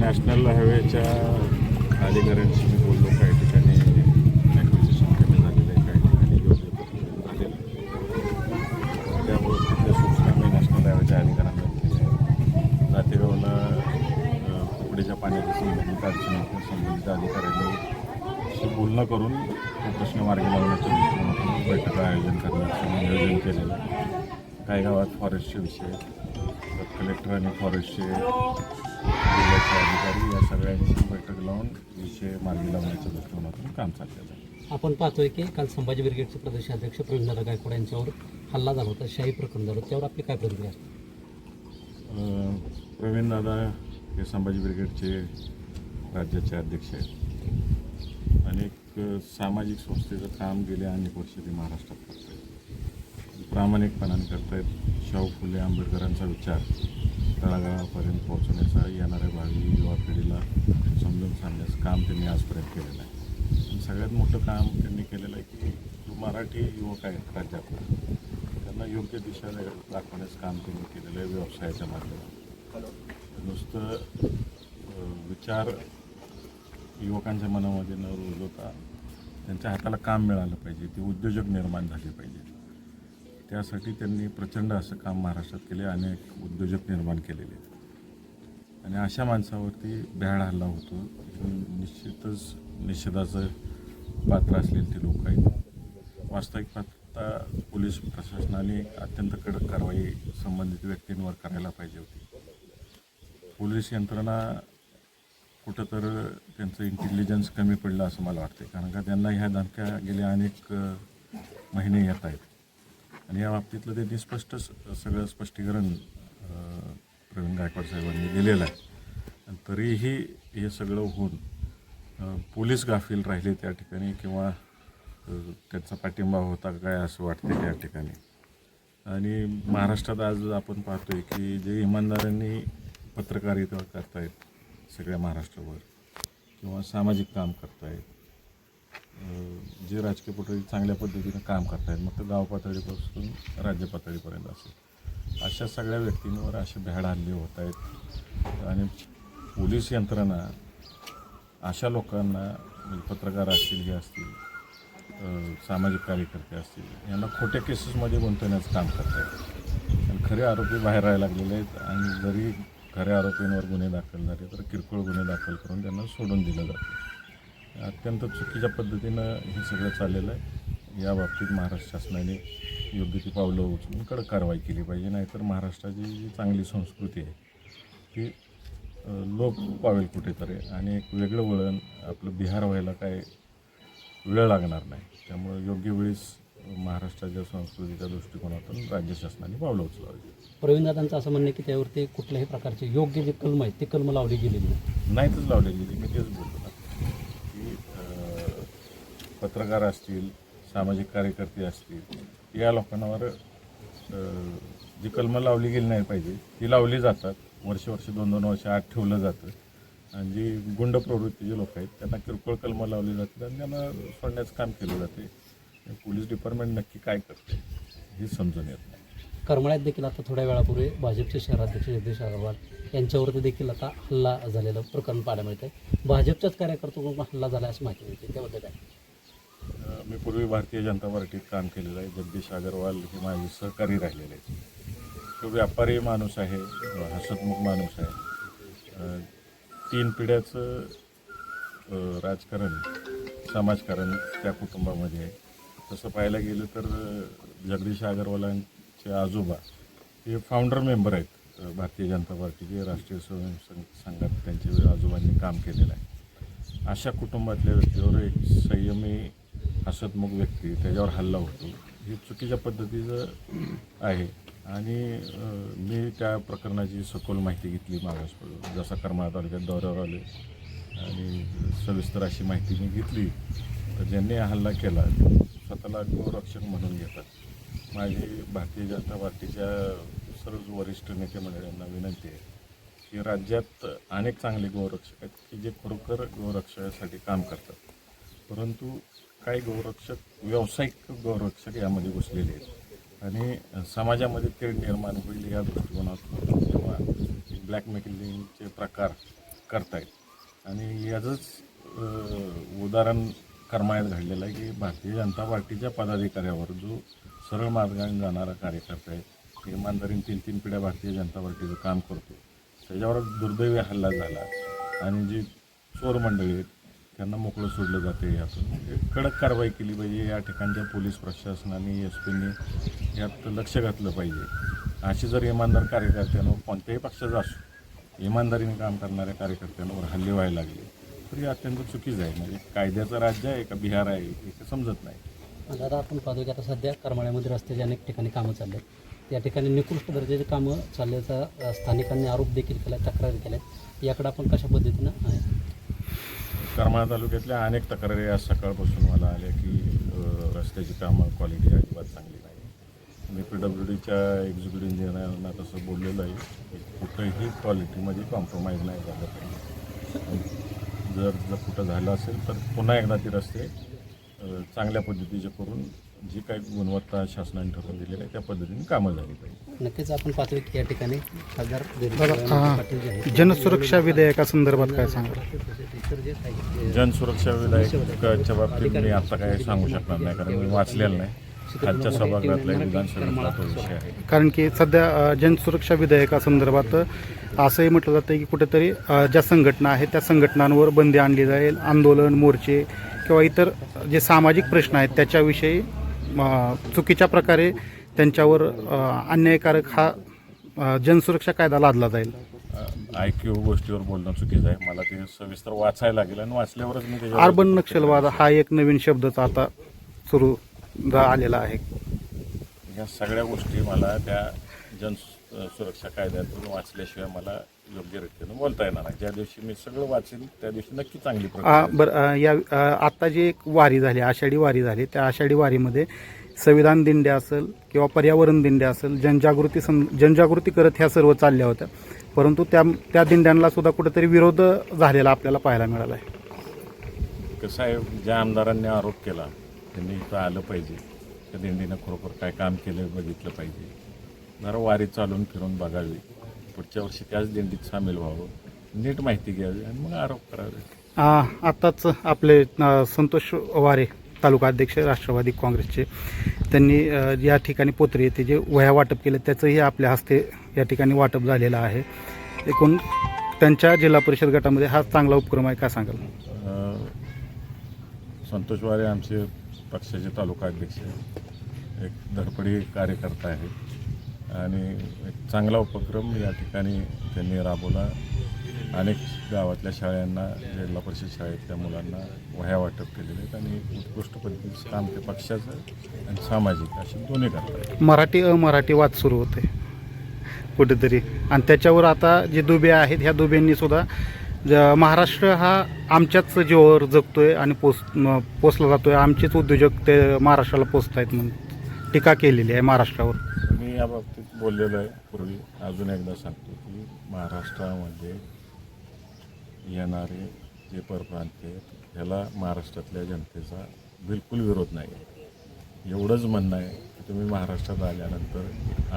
National हायवेच्या अधिकाऱ्यांशी मी बोललो. काही ठिकाणी ॲक्विजेशन कमी झालेलं आहे काही ठिकाणी योग्य पद्धतीने झालेलं आहे. त्यामुळे तिथल्या सूचना मी नॅशनल हायवेच्या अधिकाऱ्यांना दिलेल्या आहेत. कुकडेच्या पाण्याच्या संबंधित अडचणी संबंधित अधिकाऱ्यांनी बोलणं करून तो प्रश्न मार्गी लावण्याच्या दृष्टिकोनातून बैठक आयोजन करण्याचं नियोजन केलेलं काही गावात फॉरेस्टचे विषय तर कलेक्टर आणि फॉरेस्टचे जिल्ह्याचे अधिकारी या सगळ्यांची बैठक लावून विषय मार्गी लावण्याच्या दृष्टिकोनातून काम चाललेलं आहे. आपण पाहतोय की काल संभाजी ब्रिगेडचे प्रदेशाध्यक्ष प्रवीणदादा गायकवाड यांच्यावर हल्ला झाला होता शाही प्रकरण झालं त्यावर आपली काय प्रतिक्रिया प्रवीणदादा हे संभाजी ब्रिगेडचे राज्याचे अध्यक्ष आहेत. अनेक सामाजिक संस्थेचं काम गेले अनेक वर्ष ते महाराष्ट्रात करत आहेत प्रामाणिकपणाने करतायत. शाहू फुले आंबेडकरांचा विचार तळागाळापर्यंत पोहोचवण्याचा येणाऱ्या भावी युवा पिढीला समजून सांगण्याचं काम त्यांनी आजपर्यंत केलेलं आहे. आणि सगळ्यात मोठं काम त्यांनी केलेलं आहे की जो मराठी युवक आहेत राज्यात त्यांना योग्य दिशा दाखवण्याचं काम त्यांनी केलेलं आहे व्यवसायाच्या माध्यमातून. नुसतं विचार युवकांच्या मनामध्ये न रुजवता त्यांच्या हाताला काम मिळालं पाहिजे ते उद्योजक निर्माण झाले पाहिजे. त्यासाठी त्यांनी प्रचंड असं काम महाराष्ट्रात केले अनेक उद्योजक निर्माण केलेले. आहेत आणि अशा माणसावरती भ्याड हल्ला होतो. निश्चितच निषेधाचं पात्र असलेले ते लोक आहेत. वास्तविक पात्रता पोलीस प्रशासनाने अत्यंत कडक कारवाई संबंधित व्यक्तींवर करायला पाहिजे होती. पोलीस यंत्रणा कुठं तर त्यांचं इंटेलिजन्स कमी पडलं असं मला वाटते कारण का त्यांना ह्या धमक्या गेल्या अनेक महिने येत आहेत. आणि या बाबतीतलं त्यांनी स्पष्ट सगळं स्पष्टीकरण प्रवीण गायकवाड साहेबांनी दिलेलं आहे. तरीही हे सगळं होऊन पोलीस गाफील राहिले त्या ठिकाणी किंवा त्यांचा पाठिंबा होता काय असं वाटते त्या ठिकाणी. आणि महाराष्ट्रात आज आपण पाहतोय की जे इमानदारांनी पत्रकारिता करतायत सगळ्या महाराष्ट्रावर किंवा सामाजिक काम करतायत जे राजकीय पटरी चांगल्या पद्धतीनं काम करतायत मग ते गाव पातळीपासून राज्य पातळीपर्यंत असेल. अशा सगळ्या व्यक्तींवर असे भ्याड हल्ले होत आहेत. आणि पोलीस यंत्रणा अशा लोकांना म्हणजे पत्रकार असतील हे असतील सामाजिक कार्यकर्ते असतील यांना खोट्या केसेसमध्ये गुंतवण्याचं काम करत आहेत आणि खरे आरोपी बाहेर राहायला लागलेले आहेत आणि जरी खऱ्या आरोपींवर गुन्हे दाखल झाले तर किरकोळ गुन्हे दाखल करून त्यांना सोडून दिलं जातं. अत्यंत चुकीच्या पद्धतीनं हे सगळं चाललेलं आहे. या बाबतीत महाराष्ट्र शासनाने योग्य ती पावलं उचलून कडक कारवाई केली पाहिजे नाहीतर महाराष्ट्राची जी चांगली संस्कृती आहे ती लोप पावेल कुठेतरी आणि एक वेगळं वळण आपलं बिहार व्हायला काय वेळ लागणार नाही. त्यामुळे योग्य वेळीस महाराष्ट्राच्या संस्कृतीच्या दृष्टिकोनातून राज्य शासनाने पावलं उचलावी. प्रवीणदादांचं असं म्हणणं आहे की त्यावरती कुठल्याही प्रकारचे योग्य जे कलम आहेत ते कलम लावली गेलेली नाही नाहीतच लावलेली ती मी तेच बोलतो. पत्रकार असतील सामाजिक कार्यकर्ते असतील या लोकांवर जी कलमं लावली गेली नाही पाहिजे ती लावली जातात. वर्ष वर्ष दोन दोन वर्ष आत ठेवलं जातं. आणि जी गुंड प्रवृत्ती जे लोक आहेत त्यांना किरकोळ कलमं लावली जातात आणि त्यांना सोडण्याचं काम केलं जाते. पोलीस डिपार्टमेंट नक्की काय करते हे समजून येत नाही. करमाळ्यात देखील आता थोड्या वेळापूर्वी भाजपचे शहराध्यक्ष जगदीश अग्रवाल यांच्यावरती देखील आता हल्ला झालेलं प्रकरण पाहायला मिळतंय. भाजपच्याच कार्यकर्त्यांकडून हल्ला झाला अशी माहिती मिळते. त्याबद्दल काय? मी पूर्वी भारतीय जनता पार्टीत काम केलेलं आहे. जगदीश अगरवाल हे माझे सहकारी राहिलेले आहेत. तो व्यापारी माणूस आहे हसतमुख माणूस आहे. तीन पिढ्याचं राजकारण समाजकारण त्या कुटुंबामध्ये आहे. तसं पाहायला गेलं तर जगदीश अगरवालांचे आजोबा हे फाउंडर मेंबर आहेत भारतीय जनता पार्टीचे राष्ट्रीय स्वयंसेवक संघात त्यांचे आजोबांनी काम केलेलं आहे. अशा कुटुंबातल्या व्यक्तीवर एक संयमी हसतमुख व्यक्ती त्याच्यावर हल्ला होतो. हे चुकीच्या पद्धतीचं आहे. आणि मी त्या प्रकरणाची सखोल माहिती घेतली मागास जसा करमाळा तालुक्यात दौऱ्यावर आले आणि सविस्तर अशी माहिती मी घेतली तर ज्यांनी हल्ला केला स्वतःला गोरक्षक म्हणून घेतात. माझी भारतीय जनता पार्टीच्या सर्व वरिष्ठ नेते मंडळांना विनंती आहे की राज्यात अनेक चांगले गोरक्षक आहेत की जे खरोखर गोरक्षकासाठी काम करतात. परंतु काही गौरक्षक व्यावसायिक गौरक्षक यामध्ये घुसलेले आहेत. आणि समाजामध्ये ते निर्माण होईल या दृष्टिकोनातून किंवा ब्लॅकमेलिंगचे प्रकार करतायत. आणि याचंच उदाहरण करमाळ्यात घडलेलं आहे की भारतीय जनता पार्टीच्या पदाधिकाऱ्यावर जो सरळ मार्गाने जाणारा कार्यकर्ता आहे इमानदारीने तीन तीन पिढ्या भारतीय जनता पार्टीचं काम करतो त्याच्यावर दुर्दैवी हल्ला झाला. आणि जी चोर मंडळी आहेत त्यांना मोकळं सोडलं जाते यातून. एक कडक कारवाई केली पाहिजे. या ठिकाणच्या पोलीस प्रशासनाने एस पीने यात लक्ष घातलं पाहिजे. अशी जर इमानदार कार्यकर्त्यांवर कोणत्याही पक्षाचा असो इमानदारीने काम करणाऱ्या कार्यकर्त्यांवर हल्ले व्हायला लागले तर हे अत्यंत चुकीचं आहे. म्हणजे कायद्याचं राज्य आहे का बिहार आहे हे समजत नाही. दादा आता आपण पाहतो की आता सध्या करमाळ्यामध्ये रस्त्याचे अनेक ठिकाणी कामं चालले आहेत. त्या ठिकाणी निकृष्ट दर्जाची कामं चालल्याचा स्थानिकांनी आरोप देखील केला तक्रारी केल्या याकडे आपण कशा पद्धतीनं आहे? करमाळा तालुक्यातल्या अनेक तक्रारी आज सकाळपासून मला आल्या की रस्त्याची कामं क्वालिटी अजिबात चांगली नाही. मी पी डब्ल्यू डीच्या एक्झिक्युटिव्ह इंजिनियरांना तसं बोललेलं आहे कुठंही क्वालिटीमध्ये कॉम्प्रोमाइज नाही झालं पाहिजे. जर जर कुठं झालं असेल तर पुन्हा एकदा ते रस्ते चांगल्या पद्धतीचे करून जी काही गुणवत्ता शासनाने ठरवून दिलेली आहे त्या पद्धतीने कामं झाली पाहिजे. नक्कीच आपण पाहतो की या ठिकाणी खासदार देवेंद्र दादा, फडणवीस हा, पाटील जे आहेत जनसुरक्षा विधेयकासंदर्भात काय सांगाल इतर जे काही जनसुरक्षा विधायकाच्या बाबतीत मी आता काय सांगू शकणार नाही कारण मी वाचलेलं नाही. खालच्या सभागृहातला विधानसभेतला तो विषय आहे. कारण की सध्या अ, जनसुरक्षा विधेयकासंदर्भात असंही म्हटलं जातं की कुठेतरी अ, ज्या संघटना आहेत त्या संघटनांवर बंदी आणली जाईल आंदोलन मोर्चे किंवा इतर जे सामाजिक प्रश्न आहेत त्याच्याविषयी चुकीच्या प्रकारे त्यांच्यावर अन्यायकारक हा जनसुरक्षा कायदा लादला जाईल. आय क्यू गोष्टीवर बोलणं चुकीचं आहे. मला ते सविस्तर वाचायला लागेल आणि वाचल्यावरच मी त्याच्यावर अर्बन नक्षलवाद हा एक नवीन शब्दच आता सुरू झा- आलेला आहे. या सगळ्या गोष्टी मला त्या जन सुरक्षा कायद्यातून वाचल्याशिवाय मला योग्य रीतीनं बोलता येणार ज्या दिवशी मी सगळं वाचेन त्या दिवशी नक्की चांगली आ, बरं आ, या आ, आता जी एक वारी झाली आषाढी वारी झाली त्या आषाढी वारीमध्ये संविधान दिंड्या असेल किंवा पर्यावरण दिंड्या असेल जनजागृती सं जनजागृती करत ह्या सर्व चालल्या होत्या. परंतु त्या त्या दिंड्यांना सुद्धा कुठेतरी विरोध झालेला आपल्याला पाहायला मिळाला आहे कसं आहे ज्या आमदारांनी आरोप केला त्यांनी इथं आलं पाहिजे. त्या दिंडीनं खरोखर काय काम केलं बघितलं पाहिजे. जरा वारी चालून फिरून बघावी. पुढच्या वर्षी त्याच दिंडीत सामील व्हावं. नीट माहिती घ्यावी आणि मग आरोप करावे. आ, आत्ताच आपले संतोष वारे तालुका अध्यक्ष राष्ट्रवादी काँग्रेसचे. त्यांनी अ, या ठिकाणी पोत्री येथे जे वह्या वाटप केले त्याचंही आपल्या हस्ते या ठिकाणी वाटप झालेलं आहे. एकूण त्यांच्या जिल्हा परिषद गटामध्ये हा चांगला उपक्रम आहे काय सांगाल? अ, संतोष वारे आमचे पक्षाचे तालुका अध्यक्ष आहेत. एक धडपडी कार्यकर्ता आहेत. आणि एक चांगला उपक्रम या ठिकाणी त्यांनी राबवला. अनेक गावातल्या शाळांना जिल्हा परिषद शाळेतल्या मुलांना वह्या वाटप केलेले आहेत आणि उत्कृष्ट पद्धतीचं काम ते पक्षाचं आणि सामाजिक असे दोन्ही करतात. मराठी अमराठी वाद सुरू होते. कुठेतरी. आणि त्याच्यावर आता जे दुबे आहेत ह्या दुबेंनी सुद्धा ज- महाराष्ट्र हा आमच्याच जीवावर जगतोय आणि पोस म- पोचला जातोय. आमचेच उद्योजक ते महाराष्ट्राला पोचत आहेत म्हणून. टीका केलेली आहे महाराष्ट्रावर. मी या बाबतीत बोललेलो आहे. पूर्वी अजून एकदा सांगतो की महाराष्ट्रामध्ये येणारे जे परप्रांतीय आहेत महाराष्ट्रातल्या जनतेचा बिलकुल विरोध नाही आहे एवढंच म्हणणं आहे की तुम्ही महाराष्ट्रात आल्यानंतर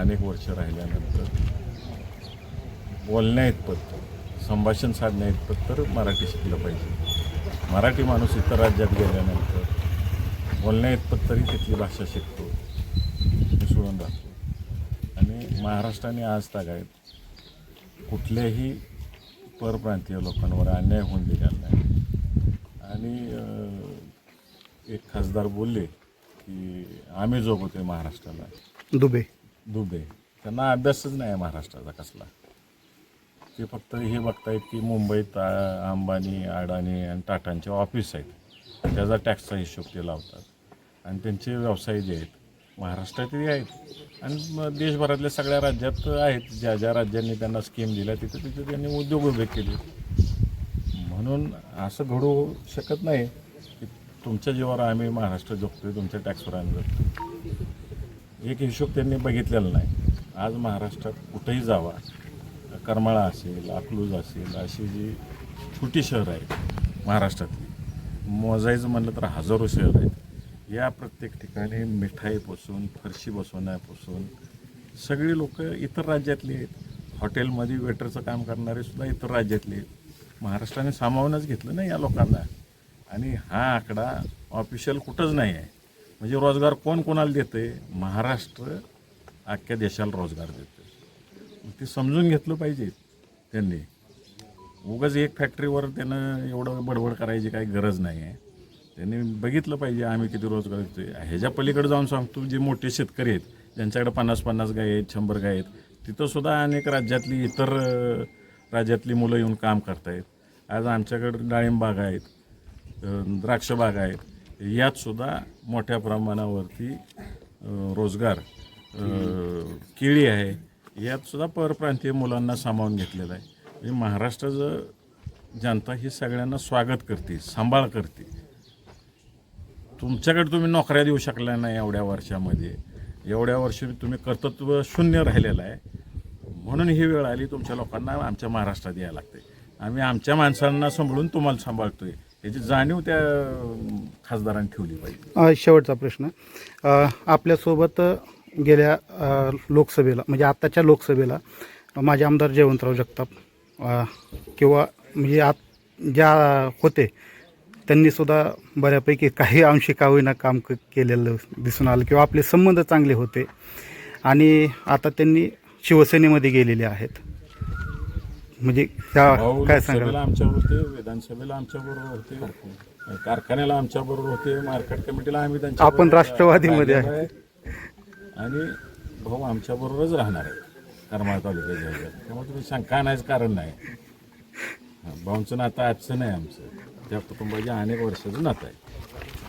अनेक वर्ष राहिल्यानंतर बोलण्या इतपत संभाषण साधण्या इतपत तर मराठी शिकलं पाहिजे. मराठी माणूस इतर राज्यात गेल्यानंतर बोलण्या इतपत तरी तिथली भाषा शिकतो. मिसळून राहतो आणि महाराष्ट्राने आज तागायत कुठल्याही परप्रांतीय लोकांवर अन्याय होऊन दिलेला नाही. आणि एक खासदार बोलले की आम्ही जोगवतोय महाराष्ट्राला. दुबे. दुबे. त्यांना अभ्यासच नाही आहे महाराष्ट्राचा कसला. ते फक्त हे बघतायत की मुंबईत अंबानी अडाणी आणि टाटांचे ऑफिस आहेत. त्याचा टॅक्सचा हिशोब ते लावतात. आणि त्यांचे व्यवसाय जे आहेत महाराष्ट्रातही आहेत. आणि मग देशभरातल्या सगळ्या राज्यात आहेत. ज्या ज्या राज्यांनी त्यांना स्कीम दिल्या तिथे तिथे त्यांनी उद्योग उभे केले. म्हणून असं घडू शकत नाही की तुमच्या जीवावर आम्ही महाराष्ट्र जगतोय तुमच्या टॅक्सवर आम्ही जगतो एक हिशोब त्यांनी बघितलेला नाही. आज महाराष्ट्रात कुठेही जावा करमाळा असेल अकलूज असेल अशी जी छोटी शहरं आहेत महाराष्ट्रातली मोजायचं म्हणलं तर हजारो शहर आहेत. या प्रत्येक ठिकाणी मिठाईपासून फरशी बसवण्यापासून सगळी लोक इतर राज्यातली आहेत. हॉटेलमध्ये वेटरचं काम करणारे सुद्धा इतर राज्यातले आहेत. महाराष्ट्राने सामावूनच घेतलं ना या लोकांना. आणि हा आकडा ऑफिशियल कुठंच नाही आहे म्हणजे रोजगार कोण कोणाला देते महाराष्ट्र अख्ख्या देशाला रोजगार देते ते समजून घेतलं पाहिजे त्यांनी. उगाच एक फॅक्टरीवर त्यानं एवढं बडबड करायची काही गरज नाही आहे त्यांनी बघितलं पाहिजे आम्ही किती रोजगार देतोय. ह्याच्या पलीकडे जाऊन सांगतो जे मोठे शेतकरी आहेत ज्यांच्याकडे पन्नास पन्नास गाय आहेत शंभर गाय आहेत तिथंसुद्धा अनेक राज्यातली इतर राज्यातली मुलं येऊन काम करतायत. आज आमच्याकडे डाळिंब बाग आहेत द्राक्षबाग द्राक्ष आहेत यातसुद्धा मोठ्या प्रमाणावरती रोजगार केळी आहे. यातसुद्धा परप्रांतीय मुलांना सामावून घेतलेलं आहे. म्हणजे महाराष्ट्राचं जनता ही सगळ्यांना स्वागत करते सांभाळ करते. तुमच्याकडे तुम्ही नोकऱ्या देऊ शकल्या नाही एवढ्या वर्षामध्ये. एवढ्या वर्षी तुम्ही कर्तृत्व शून्य राहिलेलं आहे. म्हणून ही वेळ आली तुमच्या लोकांना आमच्या महाराष्ट्रात यायला लागते. आम्ही आमच्या माणसांना सांभाळून तुम्हाला सांभाळतोय. याची जाणीव त्या खासदारांनी ठेवली पाहिजे. शेवटचा प्रश्न. आपल्यासोबत गेल्या लोकसभेला म्हणजे आत्ताच्या लोकसभेला माझे आमदार जयवंतराव जगताप किंवा म्हणजे आत ज्या होते त्यांनी सुद्धा बऱ्यापैकी काही अंशी का होईना काम क केलेलं दिसून आलं किंवा आपले संबंध चांगले होते. आणि आता त्यांनी शिवसेनेमध्ये गेलेले आहेत. म्हणजे त्या काय सांगाल? आमच्याबरोबर होते विधानसभेला आमच्याबरोबर होते कारखान्याला आमच्याबरोबर होते मार्केट कमिटीला आम्ही त्यांच्या आपण राष्ट्रवादीमध्ये आहे. आणि भाऊ आमच्याबरोबरच राहणार आहे करमाळ तालुक्याच्या त्यामुळे तुम्ही शंका नाहीच कारण नाही. भाऊंचं नातं आजचं नाही आमचं. त्या कुटुंबाच्या अनेक वर्षाचं नातं आहे.